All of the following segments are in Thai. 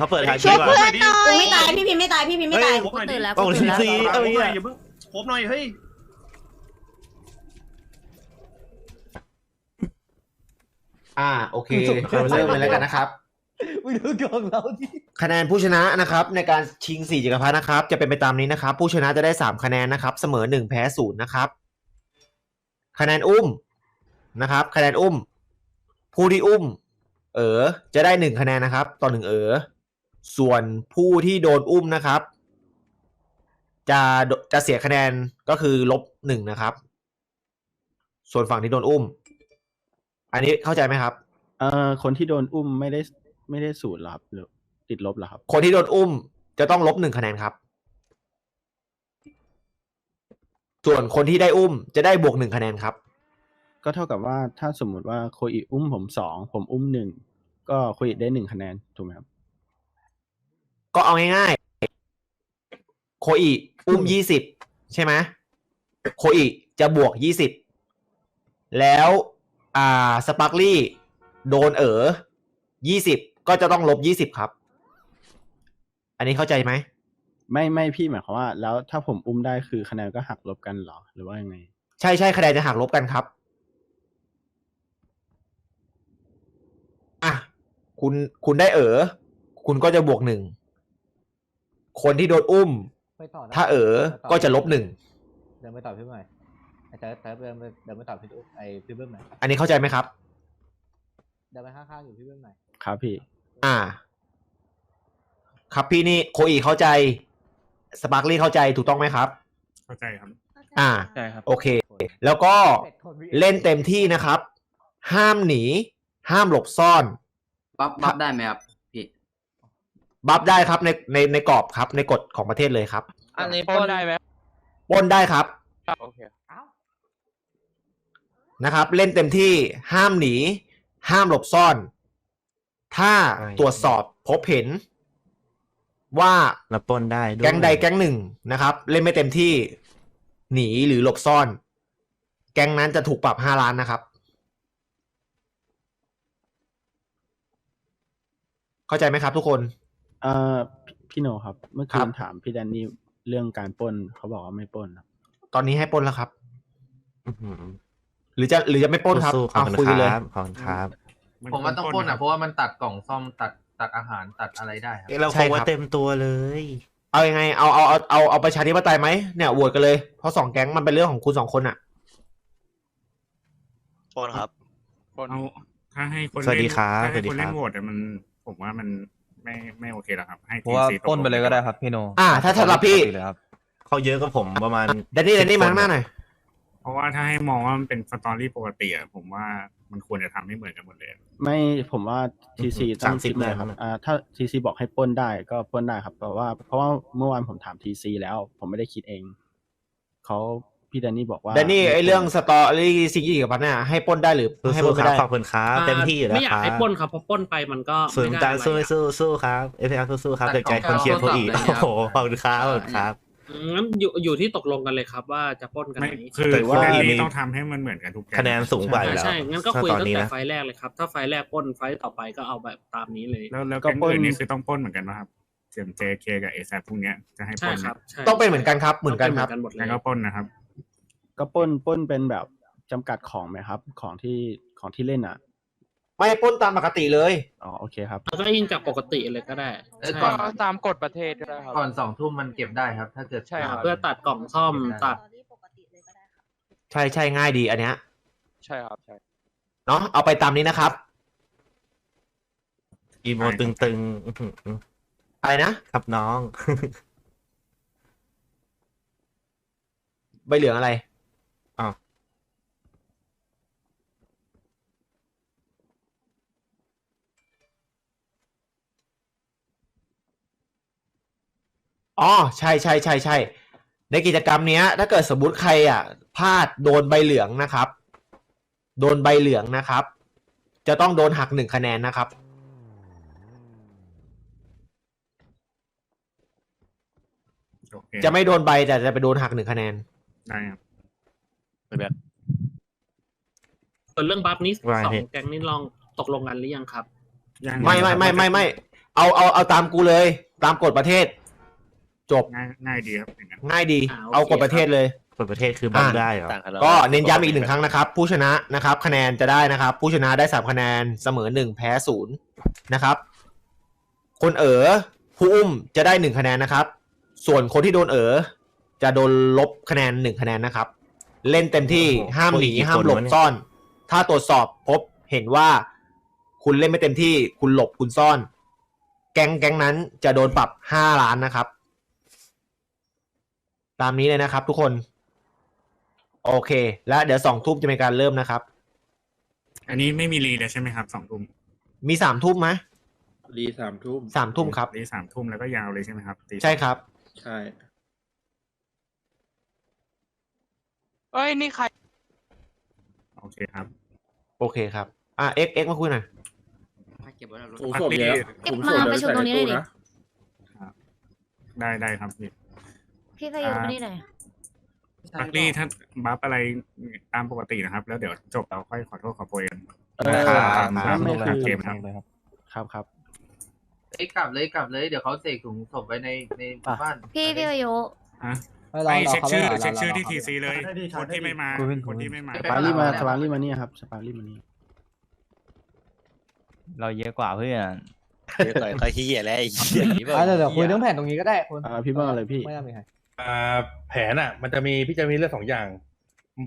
เขาเปิดทางช่ชี้วยก่อนเพื่อนหน่อกูยไม่ตายพี่พิมพ์ไม่ตายพี่พิมพ์ไม่ตายครบหน่อยดิตื่นแล้วกล้องตื่นแล้วซีเอาครบอีกหน่แล้อยวอย่าเพิ่งครบหน่อยเฮ้ยอ่าโอเคเราเริ่มเลยแล้วกันนะครับไม่รู้กองเราที่คะแนนผู้ชนะนะครับ ในการชิงสี่จักรพรรดินะครับ จะเป็นไปตามนี้นะครับ ผู้ชนะจะได้สามคะแนนนะครับ เสมอหนึ่งแพ้ศูนย์นะครับ คะแนนอุ้มนะครับ คะแนนอุ้มผู้ที่อุ้ม เออจะได้หนึ่งคะแนนนะครับ ต่อหนึ่งเออ ส่วนผู้ที่โดนอุ้มนะครับ จะจะเสียคะแนนก็คือลบหนึ่งนะครับ ส่วนฝั่งที่โดนอุ้ม อันนี้เข้าใจไหมครับ เอ่อคนที่โดนอุ้มไม่ได้ไม่ได้ศูนย์เหรอครับหรือติดลบเหรอครับ คนที่โดนอุ้มจะต้องลบหนึ่งคะแนนครับ ส่วนคนที่ได้อุ้มจะได้บวกหนึ่งคะแนนครับ ก็เท่ากับว่าถ้าสมมุติว่าโคอิอุ้มผมสองผมอุ้มหนึ่งก็โคอิได้หนึ่งคะแนนถูกไหมครับ ก็เอาง่ายๆ โคอีอุ้มยี่สิบใช่ไหมโคอีจะบวกยี่สิบแล้วอ่าสปาร์คลี่โดนเอ๋อยี่สิบก็จะต้องลบยี่สิบครับ อันนี้เข้าใจไหม ไม่ไม่พี่หมายความว่า แล้วถ้าผมอุ้มได้คือคะแนนก็หักลบกันเหรอ หรือว่ายังไง ใช่ใช่คะแนนจะหักลบกันครับ อะ คุณคุณได้เอ๋อคุณก็จะบวกหนึ่ง คนที่โดนอุ้มไปต่อนะถ้าเอ๋อก็จะลบหนึ่งเดินไปต่อพี่ใหม่ไอ้เติร์ดเติร์ดเดินไปเดินไปต่อพี่ตุ๊กไอ้พี่เบิ้มใหม่อันนี้เข้าใจไหมครับ เดินไปข้างๆอยู่พี่เบิ้มใหม่ครับพี่ อ่า ครับพี่นี่โคอีเข้าใจ สปาร์คลี่เข้าใจถูกต้องไหมครับ เข้าใจครับ อ่าใช่ครับ โอเค แล้วก็เล่นเต็มที่นะครับ ห้ามหนี ห้ามหลบซ่อน บัฟบัฟได้ไหมครับพี่ บัฟได้ครับในในในกรอบครับ ในกฎของประเทศเลยครับอันนี้ปล้นได้ไหมปล้นได้ครับโอเคนะครับ เล่นเต็มที่ห้ามหนี ห้ามหลบซ่อน ถ้าใช่ตรวจสอบพบเห็น ว่าแล้วปล้นได้ด้วยแก๊งใดแก๊งหนึ่งนะครับ เล่นไม่เต็มที่ หนีหรือหลบซ่อน แก๊งนั้นจะถูกปรับห้าล้านนะครับ เข้าใจไหมครับทุกคน เอ่อพี่พี่โนครับ เมื่อครัคืบนถามพี่แดนนี่เรื่องการปล้นเขาบอกว่าไม่ปล้นครับ ตอนนี้ให้ปล้นแล้วครับ อื้อหือหรือจะหรือจะไม่ปล้นครับสู้ๆขอบเอาคุณคุยกันเลยครับขอบคุณครับผมว่าต้องปล้นอะเพราะว่ามันตัดกล่องซ่อมตัดตัดอาหารตัดอะไรได้ครับเราใช่คงคว่ารับ เต็มตัวเลย เอายังไงเอาเอาเอาเอาเอาประชาธิปไตยไหมเนี่ยโหวตกันเลย เพราะสองแก๊งมันเป็นเรื่องของคุณสองคนอะปนครับเอาถ้าให้คนสวัสดีเล่นครับถ้าสวัให้สดีคนครัเล่นบโหวตอะมัน ผมว่ามัน ไม่ไม่โอเคแล้วครับ ให้ เพราะว่า TC ตปล้นไปเลยก็ได้ครับพี่โนอ่าถ้าสำหรับพี่เลยครับ เขาเยอะกว่าผมประมาณ แดนนี่แดนนี่มาข้างหน้าหน่อย เพราะว่าถ้าให้มองว่ามันเป็นสตอรี่ปกติอะผมว่ามันควรจะทำให้เหมือนกันหมดเลย ไม่ผมว่าทีซีต้อง30คิดเลยครับได้ครับ อ่าถ้าทีซีบอกให้ปล้นได้ก็ปล้นได้ครับเพราะว่าเพราะว่าเมื่อวานผมถามทีซีแล้ว ผมไม่ได้คิดเอง เขา พี่แดนนี่บอกว่าแดนนี่ไอเรื่องสตอรี่ซิงกี้กับพันเนี่ยให้ปล้นได้หรือให้สู้ปล้นๆไม่ครับได้ขอบคุณครับเต็มที่อยู่แล้วไม่อยาคกรับให้ปล้นครับเพราะปล้นไปมันก็ส่วนไม่ได้การอะไรสู้ไม่อะสู้สู้ครับเอฟเอสู้ๆครับแต่เด็กใจคนเชียร์เขาอีกแต่โอ้ก็โหขอบคุณครับขอบคุณครับอืมงั้นอยู่อยู่ที่ตกลงกันเลยครับว่าจะปล้นกันไหไม่นคือแต่คือว่าเรื่องมีนี้ต้องทำให้มันเหมือนกันทุกแก๊งคะแนนสูงกว่าอยู่แล้วใช่งั้นก็คุยตอนตั้งนี้แต่นะไฟล์แรกเลยครับถ้าไฟล์แรกปล้นไฟล์ต่อไปก็เอาแบบตามนี้เลย แล้วแล้วก็แก๊งปล้นอื่นนี่คือต้องปล้นเหมือนกันนะครับเสียง JK กับ ASAP พวกเนี้ยจะให้ปใช่ล้นครันะบใช่ต้องเป็นเหมือนกันครับเหมือนกันครับต้องป็หมือนกันหมดเลแล้ยวก็ปล้นนะครับ ก็ปล้นปล้นเป็นแบบจำกัดของไหมครับ ของที่ของที่เล่นอะไม่ปล้นตามปกติเลย อ๋อโอเคครับแล้วก็ยิงจากปกติเลยก็ได้เอ้ยใช่ก่อน ตามกฎประเทศก็ได้ครับ ก่อนสองทุ่มมันเก็บได้ครับ ถ้าเกิดใช่ครับ เพื่อตัดกล่องซ่อมตัด ใช่ใช่ง่ายดีอันเนี้ยใช่ครับใช่เนาะเอาไปตามนี้นะครับ อีโมตึงๆอื้อหืออะไรนะครับน้อง ใบเหลืองอะไร อ้าวอ๋อใช่ใช่ใช่ใช่ในกิจกรรมเนี้ย ถ้าเกิดสมมติใครอะพลาดโดนใบเหลืองนะครับ โดนใบเหลืองนะครับ จะต้องโดนหักหนึ่งคะแนนนะครับ โอเคจะไม่โดนใบแต่จะไปโดนหักหนึ่งคะแนน ได้ครับ ส่วนเรื่องบัฟนี้ว่าสองพี่ แก๊งนี้ลองตกลงกันหรือยังครับ ยังไม่ไม่ไม่ไม่ไม่เอาเอาเอาตามกูเลย ตามกฎประเทศ จบง่ายง่ายดีครับอย่างนั้น ง่ายดี อ่าโอเค เอากฎประเทศเลยคนประเทศคือบังอะได้เหรอก็เน้นย้ำอีกหนึ่งครั้งนะครับ ผู้ชนะนะครับ คะแนนจะได้นะครับ ผู้ชนะได้สามคะแนนเสมอหนึ่งแพ้ศูนย์นะครับ คนเอ๋อผู้อุ้มจะได้หนึ่งคะแนนนะครับ ส่วนคนที่โดนเอ๋อจะโดนลบคะแนนหนึ่งคะแนนนะครับ เล่นเต็มที่ห้ามหนีห้ามหลบซ่อน ถ้าตรวจสอบพบเห็นว่าคุณเล่นไม่เต็มที่ คุณหลบคุณซ่อน แก๊งแก๊งนั้นจะโดนปรับห้าล้านนะครับ ตามนี้เลยนะครับ ทุกคน โอเค แล้วเดี๋ยวสองทุ่มจะเป็นการเริ่มนะครับ อันนี้ไม่มีรีเลยใช่ไหมครับสองทุ่มมีสามทุ่มไหมรีสามทุ่มสามทุ่มครับ รีสามทุ่มแล้วก็ยาวเลยใช่ไหมครับตีใช่ครับ ใช่ เอ้ยนี่ใครโอเคครับโอเคครับ อะเอ็กเอ็กมาคุยหน่อยผมสวมเยอะเก็บผมมาสวมประชุมตรงนี้เลยดินะได้ได้ครับพี่พี่พายุมานี่หน่อยปักลี่ถ้าบัฟอะไรตามปกตินะครับ แล้วเดี๋ยวจบเราค่อยขอโทษขอโพยกันเออครับตามไม่ตามคือเกมครับ ครับครับเอ้ยกลับเลยกลับเลย เดี๋ยวเขาเสกถุงศพไว้ในในหมู่บ้าน พี่พี่พายุฮะ ไม่รอไอรอเช็คเขาชื่อไม่รเช็ครชื่อรที่ทีซีเลยได้ดีคนที่ไม่มาคุยกันคนที่ไม่มา สปารี่มาสปารี่มานี่ครับสปารี่มานี่เราเยอะกว่าเพื่อน เดี๋ยวก่อนเขาขี้เกียจแล้วไอ้เหี้ยอะเดี๋ยวเดี๋ยวคุยเรื่องแผนตรงนี้ก็ได้คุณอ่าพี่เบิ้งอะไรพี่ ไม่น่ามีใครอ่าแผนอะ มันจะมีพี่จะมีเรื่องสองอย่าง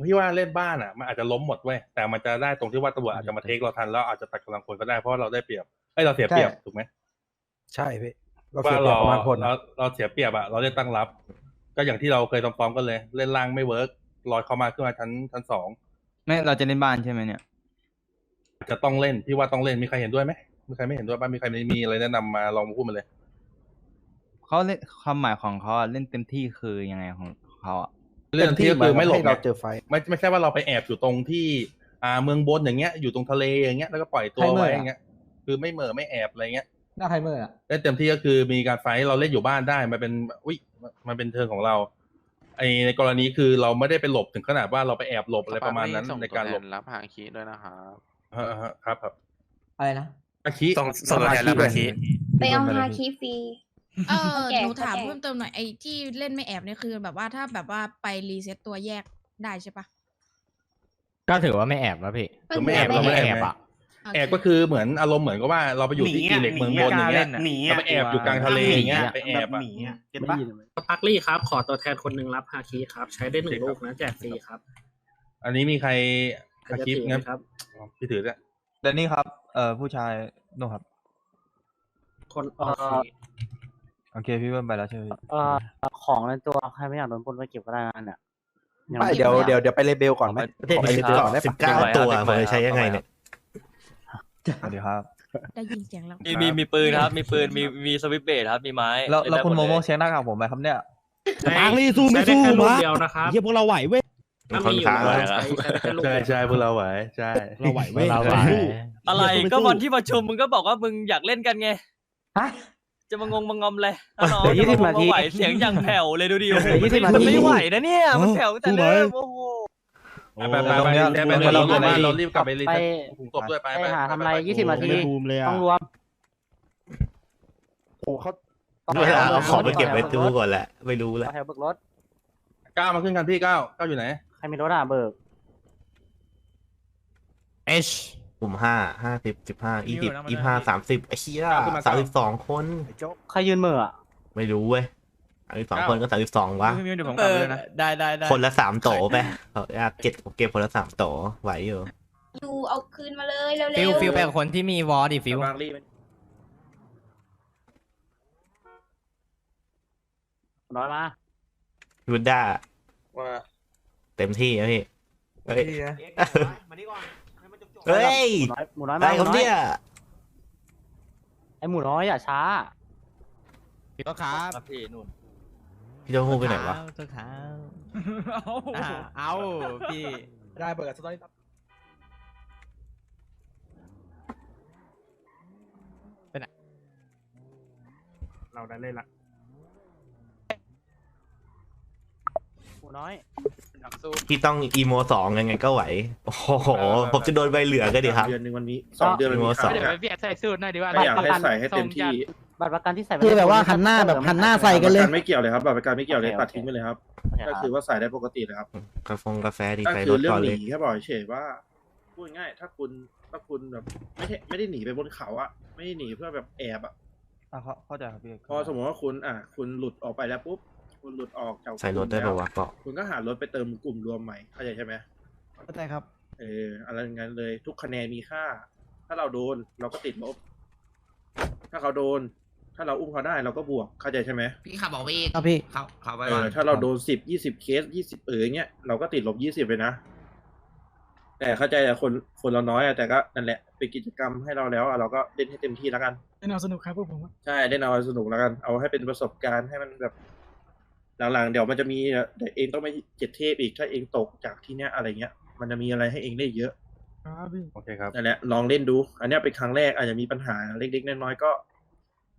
พี่ว่าเล่นบ้านอะมันอาจจะล้มหมดเว้ยแต่มันจะได้ตรงที่ว่าตำรวจอาจจะมาเทคเราทันแล้วอาจจะตัดกำลังคนก็ได้เพราะว่าเราได้เปรียบเอ้ยเราเสียเปรียบถูกไหมใช่พี่ว่าเราเราเราเสียเปรียบอะเราได้ตั้งรับ ก็อย่างที่เราเคยซ้อมๆกันเลย เล่นล่างไม่เวิร์กลอยเข้ามาขึ้นมาชั้นชั้นสองไม่เราจะเล่นบ้านใช่ไหมเนี่ย จะต้องเล่นพี่ว่าต้องเล่นมีใครเห็นด้วยไหมมีใครไม่เห็นด้วยบ้างมีใครมีอะไรแนะนำมาลองมาพูดมาเลย เขาเล่นความหมายของเขาอะเล่นเต็มที่คือยังไงของเขาอะเรื่องที่ก็คือไม่หลบเราไงเจอไฟ ไม่ไม่ใช่ว่าเราไปแอบอยู่ตรงที่อ่าเมืองบนอย่างเงี้ยอยู่ตรงทะเลอย่างเงี้ยแล้วก็ปล่อยตัวไว้อย่างเงี้ยคือไม่เหม่อไม่แอบอะไรเงี้ย หน้าใครเมื่ออะเล่นเต็มที่ก็คือมีการไฟท์เราเล่นอยู่บ้านได้มันเป็นอุ้ยมันเป็นเทิร์นของเราไอในกรณีคือเราไม่ได้ไปหลบถึงขนาดว่าเราไปแอบหลบอะไรประมาณนั้นในการหลบรับหางคีด้วยนะครับฮะฮะครับครับอะไรนะอาคิส่งส่งตัวแทนรับหางคีไปเอาฮาคิฟรีเออแก่หนูถามแก่เพิ่มเติมหน่อยไอ้ที่เล่นไม่แอบเนี่ยคือ แบบว่าถ้าแบบว่าไปรีเซ็ตตัวแยกได้ใช่ปะก็ถือว่าไม่แอบแล้วพี่คือไม่แอบเราไม่แอบอะโเค แอบก็คือเหมือนอารมณ์เหมือนกับว่าเราไปอยู่ที่กีเหล็กเมืองบนอย่างเงี้ยเราไปแอบอยู่กลางทะเลอย่างเงี้ยไปแอบอะไม่ยินเลยปักลี่ครับ ขอตัวแทนคนหนึ่งรับฮาคิครับ ใช้ได้หนึ่งลูกนะแจกฟรีครับ อันนี้มีใครใครอาจะคิปถือไหมงั้นครับพี่ถือเนี่ยแดนนี่ครับ เอ่อผู้ชายนู่นครับ คนโอเคโอเคพี่เบิ้มไปแล้วใช่ไหมพี่เอ่อของในตัวใครไม่อยากโดนปล้นก็เก็บก็ได้งานเนี่ยไม่เดี๋ยวเดี๋ยวเดี๋ยวไปเลเบลก่อนไหมประเทศขอนี้ไปเลเบลก่อนได้สิปะบเก้าตัวผมจะใช้ยังไงเนี่ย สวัสดีครับ ได้ยินเสียงแล้ว มีมีมีปืนครับ มีปืนมีมีสวิตเบทครับ มีไม้แล้วแล้วคุณโมโมเช็คหน้ากากผมไหมครับเนี่ยปักลี่สู้ไม่สู้มาเดียวนะครับเฮียพวกเราไหวเว้ยถ้ามีอยู่แล้วใช้ใช้ได้แค่ลูกใช่ใช่พวกเราไหวใช่เราไหวเว้ยเราไหวอะไรก็วันที่ประชุมมึงก็บอกว่ามึงอยากเล่นกันไงฮะจะมางงมางอมเลยน้องเดี๋ยวยี่สิบนาทีไหวเสียงอย่างแผ่วเลยดูดิโอ้โหเดี๋ยวยี่สิบนาทีมันไม่ไหวนะเนี่ยมันแผ่วแต่เริ่มโอ้โห ไปไปไปไปไปไปเราเรารีบกลับไปรีบไปถุงศพด้วยไปไปหาทำอะไรยี่สิบนาทีต้องรวมโอ้เขาเวลาเอาของไปเก็บไว้ตู้ก่อนแหละไม่รู้แหละแถวเบิกรถก้าวมาขึ้นกันพี่ก้าวก้าวอยู่ไหนใครมีรถอะเบิก H กลุ่มห้าห้าสิบสิบห้ายี่สิบยี่ห้าสามสิบไอ้เชี่ยสามสิบสองคนใครยืนมืออะไม่รู้เว้ย สามสิบสองคนก็สามสิบสองวะพี่มิวเดี๋ยวผมกลับไปเลยนะ ได้ได้ได้คนละสามโตไปเขาอยากเก็บเก็บคนละสามโตไหวอยู่ดูเอาคืนมาเลยเร็วๆฟิลฟิลไปกับคนที่มีวอลดิฟิลน้อยมายูด้าว่าเต็มที่นะพี่เฮ้ยมานี่ก่อนให้มันจบๆเฮ้ยหมูน้อยหมูน้อยได้มาครับเนี่ยไอหมูน้อยอย่าช้าพี่ก็ครับครับพี่นู่น พี่เจ้าหูไปไหนวะตัวขาวเอาพี่ได้เปิดสตอรี่เราได้เล่นละหมูน้อยพี่ต้องอีโมสองยังไงก็ไหว โอ้โห ผมจะโดนใบเหลืองก็ดีครับ เดือนหนึ่งมันมีสองเดือนมันมีอีโมสองขายเดี๋ยวอะไปเบียดใส่สูตรหน่อยดีกว่าถ้าอยากให้ใส่ให้เต็มที่ บัตรประกันที่ใส่คือแบบว่าหันหน้าแบบหันหน้าใส่กั นเลย บัตรประไม่เกี่ยวเลยครับบัตรประกันไม่เกี่ยวเลยโอเค ตัดทิ้งไปเลยครับก็คือว่าใส่ได้ปกติเลยครับกาแฟกาแฟดีก็ใส่คืรอถเรื่อก่องนหเลนีย แค่บอกเฉยๆว่าพูดง่ายๆถ้าคุณถ้าคุณแบบไม่ใช่ไม่ได้หนีไปบนเขาอะไม่ได้หนีเพื่อแบบแอบอะอะเข้าเข้าใจครับพี่พอสมมติว่าคุณอะคุณหลุดออกไปแล้วปุ๊บคุณหลุดออกจากใส่รถได้กปะลุ่มวะแล้วเกาะ คุณก็หารถไปเติมกลุ่มรวมใหม่เข้าใจใช่ไหม เข้าใจครับ เอออะไรอย่างนั้นเลยทุกคะแนนมีค่า ถ้าเราโดนเราก็ติดลบ ถ้าเขาโดน ถ้าเราอุ้มเขาได้เราก็บวกเข้าใจใช่ไหมพี่ขับออกไปอีกครับพี่ขับขับไปเออถ้าเราโดนสิบยี่สิบเคสยี่สิบเอออย่างเงี้ยเราก็ติดลบยี่สิบเลยนะ แต่เข้าใจแต่คนคนเราน้อยอะแต่ก็นั่นแหละเป็นกิจกรรมให้เราแล้วอะเราก็เล่นให้เต็มที่แล้วกันเล่นเอาสนุกครับพวกผมใช่เล่นเอาสนุกแล้วกัน เอาให้เป็นประสบการณ์ให้มันแบบ หลังๆ เดี๋ยวมันจะมีเดี๋ยวเองต้องไปเจ็ดเทพอีกถ้าเองตกจากที่เนี้ยอะไรเงี้ย มันจะมีอะไรให้เองได้เยอะครับพี่ โอเคครับ นั่นแหละลองเล่นดู อันเนี้ยเป็นครั้งแรกอาจจะมีปัญหาเล็กๆน้อยๆก็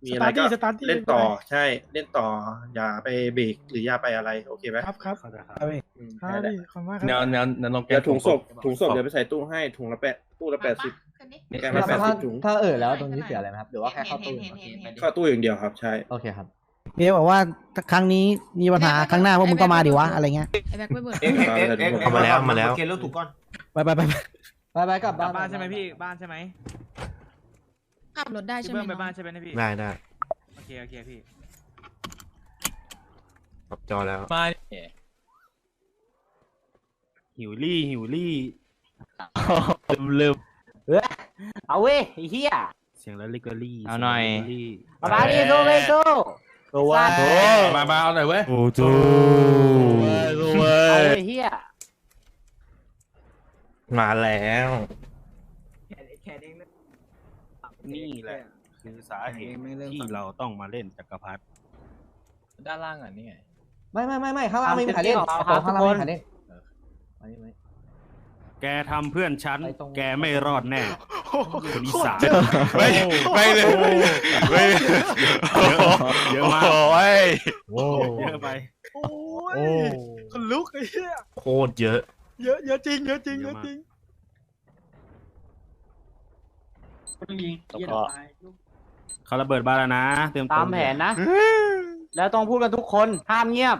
มีอะไรก็สตาร์ทที่เล่นต่อไม่เป็นไรใช่ เล่นต่อ อย่าไปเบรกหรืออย่าไปอะไร โอเคไหมครับครับเข้าใจครับครับพี่อืมครับนั่นแหละพี่ขอบคุณมากคแนรัวบแนวแนวลงแกถุงศพถุงศพเดี๋ยวไปใส่ตู้ให้ถุงละแปดตู้ละแปดสิบแกงละแปดสิบถุงถ้าเออแล้วตรงนี้เสียอะไรไหมครับหรือว่าแค่เข้าตู้เข้าตู้อย่างเดียวครับใช่โอเคครับพี่บอกว่าครั้งนี้มีปัญหาครั้งหน้าพวกมึงก็มาดิวะอะไรเงี้ยไอ้แบ็คไม่เบิดเอ็กเอ็กเอ็กเอ็กเอามาแล้วมาแล้วเกณฑ์เรื่องถูกก่อนไปไปไปไปไปไปกลับกลับ้าบนบ้านใช่ไหมพี่บ้านใช่ไหม ขับรถได้พี่ใช่ไหมเบิ้มไปน้องบ้านใช่ไหมนะพี่ ได้ได้โอเค โอเคพี่ ปรับจอแล้ว มาหิวลี่หิวลี่ลืมเอาเว้ยไอ้เหี้ยเสียงแล้วลิกลี่เอาหน่อย มาบ้านดิสู้เลยสู้ตัวมามาเอาหน่อยเว้ยโอ้โหเอาไอ้เหี้ยมาแล้ว นี่แหละ คือสาเหตุที่เราต้องมาเล่นจักรพรรดิด้านล่างอะนี่ไง ไม่ไม่ไม่ไม่ข้างล่างไม่มีใครเล่นข้างล่างไม่มีใครเล่นเออมานี่มานี่แกทำเพื่อนฉันไปตรงแกไม่รอดแน่คนอีสานไม่ไม่เลยไม่เยอะมากโอ้ยเยอะไปโอ้ยคนลุกไอ้เหี้ยโคตรเยอะ เยอะเยอะจริงเยอะจริงเยอะจริง เขาระเบิดบ้านแล้วนะ เตรียมตัวตามแผนนะ แล้วต้องพูดกันทุกคนห้ามเงียบ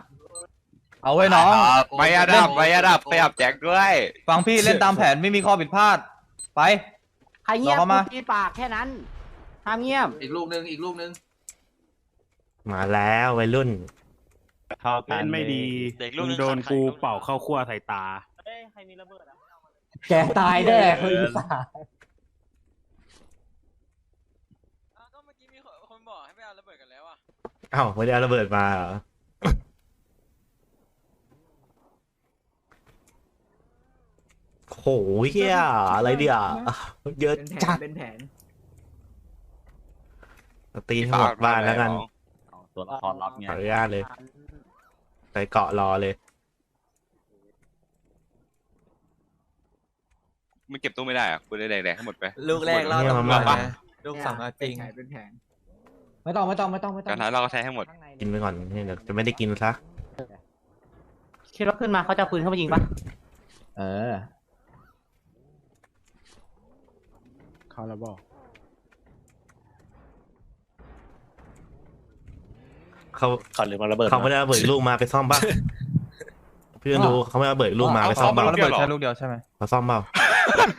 เอาไว้น้อง ไปอาดับไปอาดับไปอับแจ็คด้วย ฟังพี่เล่นตามแผนไม่มีข้อผิดพลาด ไป ใครเงียบรอเข้ามา พูดที่ปากแค่นั้นห้ามเงียบ อีกลูกนึงอีกลูกนึงมาแล้ววัยรุ่นเล่นไม่ดีมึงโดนกูเป่าเข้าขั้วใส่ตา แกตายแน่คนอีสาน ก็เมื่อกี้มีคนบอกให้ไปเอาระเบิดกันแล้วอะ เอ้าไม่ได้เอาระเบิดมาเหรอโหเฮียอะไรเดียวเยอะจัดเป็นแผนตีให้หมดบ้านแล้วกันตัวละครลับไงขออนุญาตเลย ไปเกาะรอเลย มันเก็บตู้ไม่ได้อะคุณได้แดงๆให้หมดไป ลูกแรกเราเนี่ยต้องมามามาลูกสองเอาจริง เป็นแผน ไม่ต้องไม่ต้องไม่ต้องไม่ต้องการท้ายเราก็ใช้ให้หมด ข้างในกินไปก่อนเนี่ยเดี๋ยวจะไม่ได้กินซะคิดว่าขึ้นมาเขาจะเอาปืนเข้ามายิงปะเออเขาแล้วบอกเขาเขาหรือมาระเบิดเขาไม่ได้ระเบิดลูกมาไปซ่อมบ้างพี่ต้องดูเขาไม่ได้ระเบิดลูกมาไปซ่อมบ้างเอาระเบิดแค่ลูกเดียวใช่ไหมเขาซ่อมเปล่า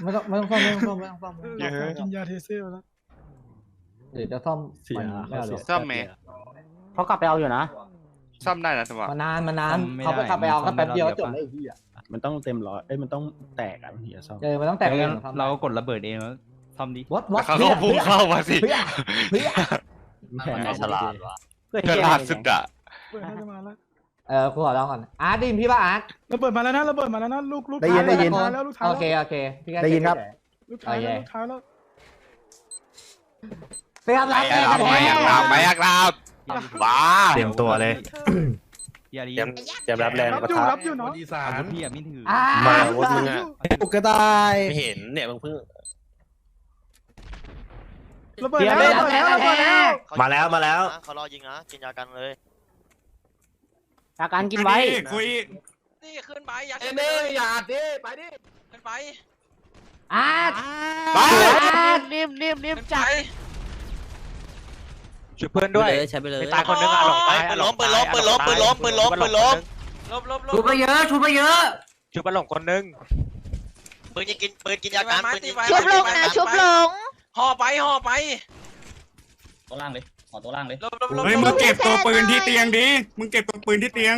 ไม่ต้องไม่ต้องซ่อมไม่ต้องซ่อมไม่ต้องซ่อมไม่ต้องซ่อมกินยาเทเซอร์แล้ว เดี๋ยวจะซ่อมเสีย มันไม่เอาหรอกซ่อมไหมเขากลับไปเอาอยู่นะ ซ่อมได้นะสมบัติมานานมานานซ่อมไม่เขาไปได้ขับไปเอามันซ่ก็อมแป๊บเดียวไม่ได้ จบแล้วไอ้เหี้ยมันต้องเต็มร้อยเอ้ยมันต้องแตกอะเฮียซ่อมเออมันต้องแตกแต่เองั้งนเราก็กดระเบิดเองแล้วซ่อมดิวัดวัดเขาก็พุ่งเข้ามาสิเพื่อเพื่อแผนไหนฉลาดวะเพื่อฉที่ลาดสุดอะเปิดน่าจะมาแล้วเออกูขอลองก่อนอาร์ตไดยินพี่ป่ะอาร์ตระเบิดมาแล้วนะระเบิดมาแล้วนะลูกลูกได้ยินได้ยิน ท้ายแล้วลูกท้ายโอแล้วเคโอเคพี่ก็ได้ยินครับเฉลูกท้ายแล้วโอเคลูกท้ายแล้ว ๆไปครับรับไปแกอักันกแท้ราบไปอักราบบ้าเตรียมตัวเลย อย่าดีเตรียมรับแรงรับปะอยู่ทะรับอยู่เนาะอีสาอานวุธพี่อะไม่ถืออ่ามาอาวุธมึงอะปุกกระต่ายไม่เห็นเนี่ยมึงเพิ่งระเบิดแล้วระเบิดแล้วระเบิดแล้วมาแล้วมาแล้วอาการกินไว้คุยดิขึ้นไปอย่าเอ้ยนี่อย่าดิไปดิขึ้นไปอาดไปนิ่มนิ่มนิ่มจัด ช่วยเพื่อนด้วยใช้ไปเลยไม่ตายคนนึงอะหลงตายปืนล้มปืนล้มปืนล้มปืนล้มปืนล้มปืนล้มลบลบลบชูไปเยอะชูไปเยอะช่วยปลาหลงคนนึงปืนยิงกินปืนกินยาการปืนยิงชุบลงนะชุบลงห่อไปห่อไปตัวล่างเลยขอตัวล่างเลยลบลบลบเฮ้ยมึงเก็บตัวปืนที่เตียงดิมึงเก็บตัวปืนที่เตียง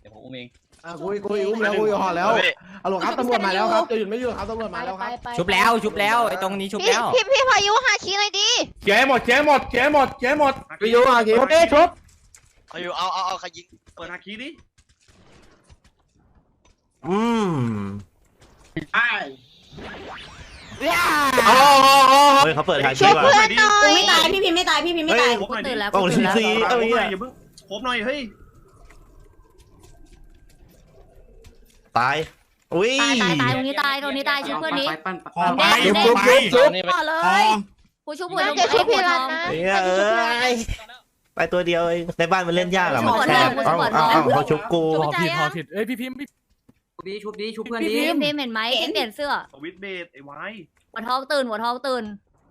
เดี๋ยวผมอุ้มเอง อะคุยคุยอุ้มแล้วคุยห่อแล้วเอาหลวงครับตำรวจมาแล้วครับจะหยุดไม่หยุดครับตำรวจมาแล้วครับชุบแล้วชุบแล้วไอ้ตรงนี้ชุบแล้วพี่พี่พายุหาคีหน่อยดิเจ๊หมดเจ๊หมดเจ๊หมดเจ๊หมดไปยูอะคิวเอ้ชุบเอาอยู่เอาเอาเอาใครยิงเปิดอาคีดิอืมอ๋ออ๋ออ๋อเฮ้ยเขาเปิดทางชุชี้บว่ะเพื่อนหน่อยไม่ตายพี่พิมไม่ตายพี่พิมไม่ตายเฮ้ยกูตื่นแล้วกล่องกูตื่นแล้วซีเอ้ยอย่าเพิ่งครบหน่อยเฮ้ย ตาย อุ้ยตายตายตายตรงนี้ตายตรงนี้ตายชุบเพื่อนนี้พอไปเด็กพอไปต่อเลพอยกูชุบหัวน่าจะชุบพี่รันนะเฮ้ยเอ้ยไปตัวเดียวเองในบ้านมันเล่นยากอะมันแคบชุเอาบหัวเอาเอาเขาชุบกูชุบใจยังเอ้ยพี่พิมพ์ชุบดีชุบดีชุบเพื่อนพี่ดีพิมพิมเห็นไหมที่เปลี่ยนเสื้อวิทเบสไอ้ไว้หัวทองตื่นหัวทองตื่น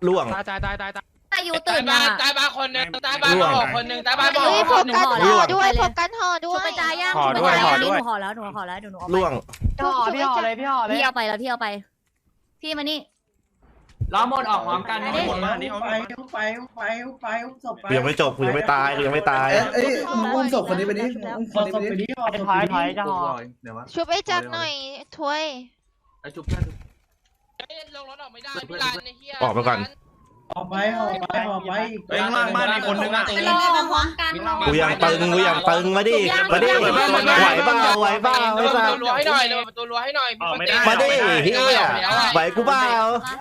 ล่วงตายตายตายตายตาย อายุตื่นยังอะตายบ้าคนนึงตายบ้ามาออกคนนึงตายบ้าเฮ้ยโฟกัสห่อด้วยโฟกัสห่อด้ชุวบยกระจายย่างห่อด้วยห่อด้วยหนูห่อแล้วหนูห่อแล้วเดี๋ยวหนูเอาไปล่วงพี่ห่อพี่ห่อเลยพี่ห่อเลยพี่เอาไปแล้วพี่เอาไป พี่มานี่ล้อหมดออกพร้อมกันไม่ได้หมดแล้วอันนี้เอาไปกูยังไม่จบกูยังไม่ตายกูยังไม่ตายเอ้ยอุ้มศพคนนี้ไปดิอุ้มคนนี้ไปดิถอยถอยจะห่อเดี๋ยววะชุบไอ้จักรหน่อยถ้วยไอ้ชุบเพื่อนลงรถออกไม่ได้พี่รันไอ้ เหี้ยออกมาก่อนเฮ้ยข้างล่างบ้านมีคนนึงอะไปรอพร้อมกันรอกูยังตึงกูยังตึงมาดิมาดิไหวเปล่าไหวเปล่าไอ้สัสประตูรั้วให้หน่อยเลยประตูรั้วให้หน่อยออกไม่ได้มาดิเฮียไหวกูเปล่า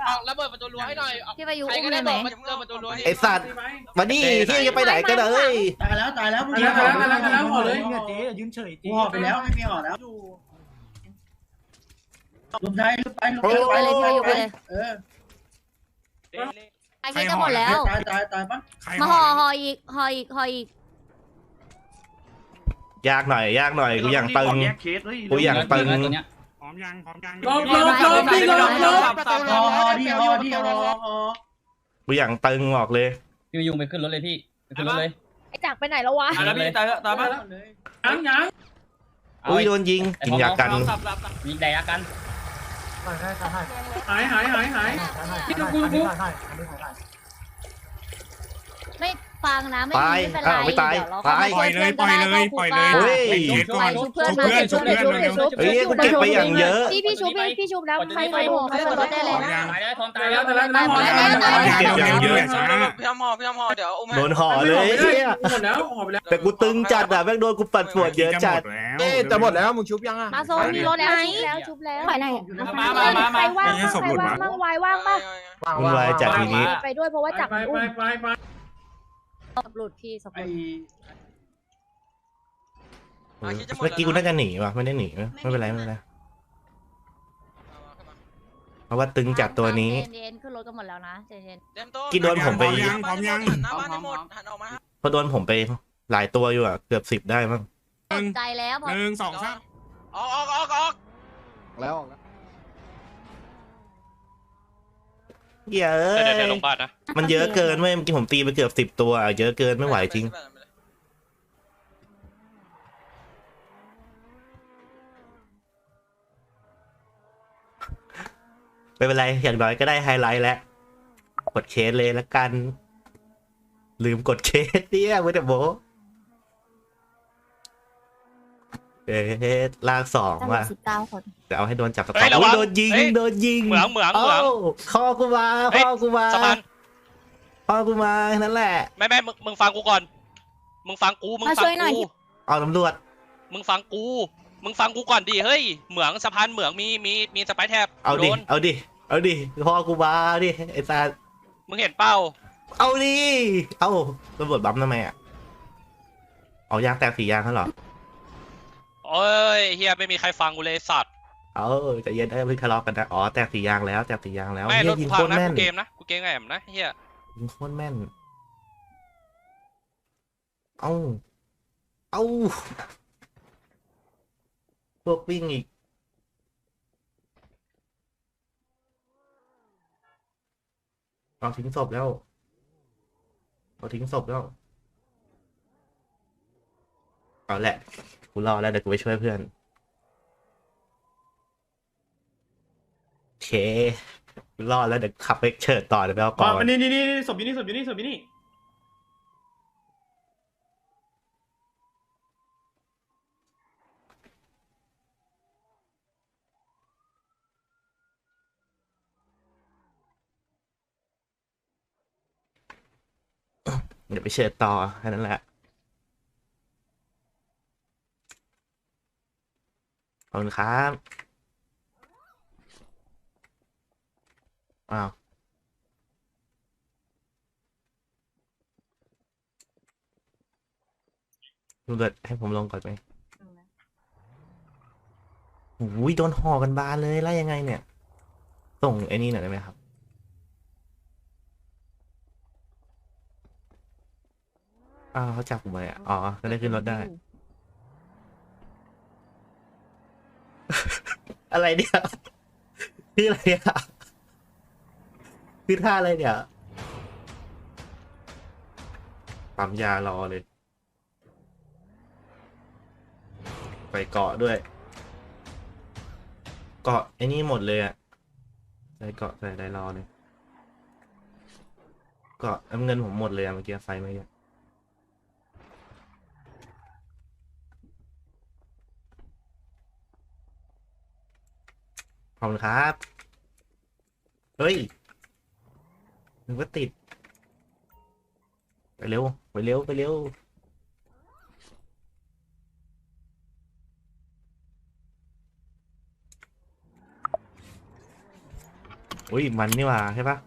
ออกระเบิดประตูรั้วให้หน่อยพี่พายุใครอุ้มก็เลได้ยไหมบอกมาเจอประตูรั้วให้ไอ้สัตว์มาดิเฮียจะไปไหนกันเลยตายแล้วตายแล้วตายแล้วตายแล้วตายแล้วห่อเลยยืนเฉยห่อไปแล้วไม่มีห่อแล้วลุมได้ลุมไปลุมพายุไปเลยพี่พายุไปเลยเออ ไอคิดจะหมดแล้ว ตายตายตายปะใครมาห่ห่ออห่ออีกห่ออีกห่ออีกยากหน่อย ยากหน่อยกูยังตึงแยกเคสเฮ้ยกูยังตึงพร้อมยังพร้อมยังลบลบลบพี่ลบลบห่อห่อที่ห่อที่ห่อห่อกูยังตึงบอกเลยพี่ยุงไปขึ้นรถเลยพี่ไปขึ้นรถเลยไอ้จักรไปไหนแล้ววะขึ้นรถเลยตายตายบ้านยังยังอุ้ยโดนยิงกินยากันมีไดอากัน หายหายหายหายไม่ฟังนะไม่ตายไม่เป็นไรอ้ายหายหายหายหายหายหาตายค่อยช่วยเพื่อนก็ได้ปล่อยก็เลยครูเฮ้ยป้าเฮ้ยเก็บก่อนชุชุบบเพื่เพื่ออนนชุบเพื่อนเร็วเฮ้ยกูเก็บไปอย่างเยอะพี่พี่ชุบพี่พี่ชุบแล้วใครใครห่อใครรถได้เลยตายแล้วทองตายแล้วตายตายแล้วตายเก็บอย่างเยอะพี่ทำห่อพี่ทำห่อเดี๋ยวอุ้มโดนห่อเลยเฮียหมดแล้วห่อไปแล้วแต่กูตึงจัดอะแม่งโดนกูปัดปวดเยอะจัดเอ๊ะจะหมดแล้วมึงชุบยังอะมาโซนมีรถไหมแล้วชุบแล้วไปไหนมามามาใครว่างบ้างใครว่างบ้างวายว่างบ้างมึงวายจัดทีนี้ไปด้วยเพราะว่าจั กรไปอุ้ไปมไปไปสับหลุดพี่สับหไอ้ลุดเมื่อกี้กูน่าจะหนีว่ะไม่ได้หนีไม่เป็นไรไม่เป็นไรเพราะว่าตึงจัดตัวนี้ เย็นๆขึ้นรถกันหมดแล้วนะใจเย็นเต็มโต๊ะกี่โดนผมไป พร้อมยังพร้อมยังหน้าบ้านให้หมดหันออกมาเพราะโดนผมไปหลายตัวอยู่อะเกือบสิบได้มั้งตกใจแล้วพอ หนึ่งสองสาม ออกออกออกออกแล้ว เหี้ยเอ้ยมันเยอะเกินเว้ยเมื่อกี้ผมตีไปเกือบสิบตัวอะเยอะเกินไม่ไหวจริง ไม่เป็นไร อย่างน้อยก็ได้ไฮไลท์แล้ว กดเคสเลยละกัน ลืมกดเคสเนี่ยมือแต่โบ เอ๊ะลากสองๆว่ะสิบเก้าคนจะเอาให้โดนจับสเฮ้ต็อยประวังโดนยิงเฮ้ยโดนยิงเหมืองเหมืองเหมืองเอ้าพ่อกูมาเฮ้ยพ่อกูมาสะพานพ่อกูมาแค่นั้นแหละไม่ไม่มึงมึงฟังกูก่อน มึงฟังกูมึงฟังกูเอาตำรวจ มึงฟังกู มึงฟังกูก่อนดิเฮ้ยเหมืองสะพานเหมืองมีมีมีสไปร์แท็บเอาโดดินเอาดิเอาดิพ่อกูมาเอาดิไอ้ตามึงเห็นเป้า เอาดิเอาตำรวจบั๊มทำไมอะเอายางแตกสียางเขาเหรอ โอ้ยเฮียไม่มีใครฟังกูเลยสัตว์เอาใจะเย็นเอ้ยเพิ่งทะเลาะกันนะอ๋อแตกสียางแล้วแตกสียางแล้วไม่เฮีรยถยิกูงพัโคงตรนะแม่นกูเกมนะกูเกมกับแอมนะเฮียยิงโคตรแม่น เอ้า เอ้า พวกวิ่งอีก เอาทิ้งศพแล้ว เอาทิ้งศพแล้ว เอาแหละ กูรอแล้วเดี๋ยวกูไปช่วยเพื่อน โอเคกูรอดแล้วเดี๋ยวขับไปเฉิดต่อเดี๋ยวไปเอากล่องก่อนนี่นี่นี่ศพอยู่นี่ศพอยู่นี่ศพอยู่นี่เดี๋ยวไปเชิญต่อแค่นั้นแหละ ขอบคุณครับ อ้าวดูเดือดให้ผมลงก่อนไหมโอ้ยโดนห่อกันบานเลยแล้วยังไงเนี่ย ส่งไอ้นี่หน่อยได้ไหมครับ อ้าวเขาจับผมไปอะ อ๋อก็ได้ขึ้นรถได้ อะไรเนี่ยพี่อะไรอะพี่ท่าอะไรเนี่ยปั๊มยารอเลย ไปเกาะด้วย เกาะไอ้นี่หมดเลยอะใส่เกาะใส่ได้รอเลย เกาะเงินผมหมดเลยอะเมื่อกี้ไฟเมื่อกี้ อบคุณครับ เฮ้ยนึกว่าติด ไปเร็ว ไปเร็ว ไปเร็ว อุ้ย มันนี่ว่าใช่ปะ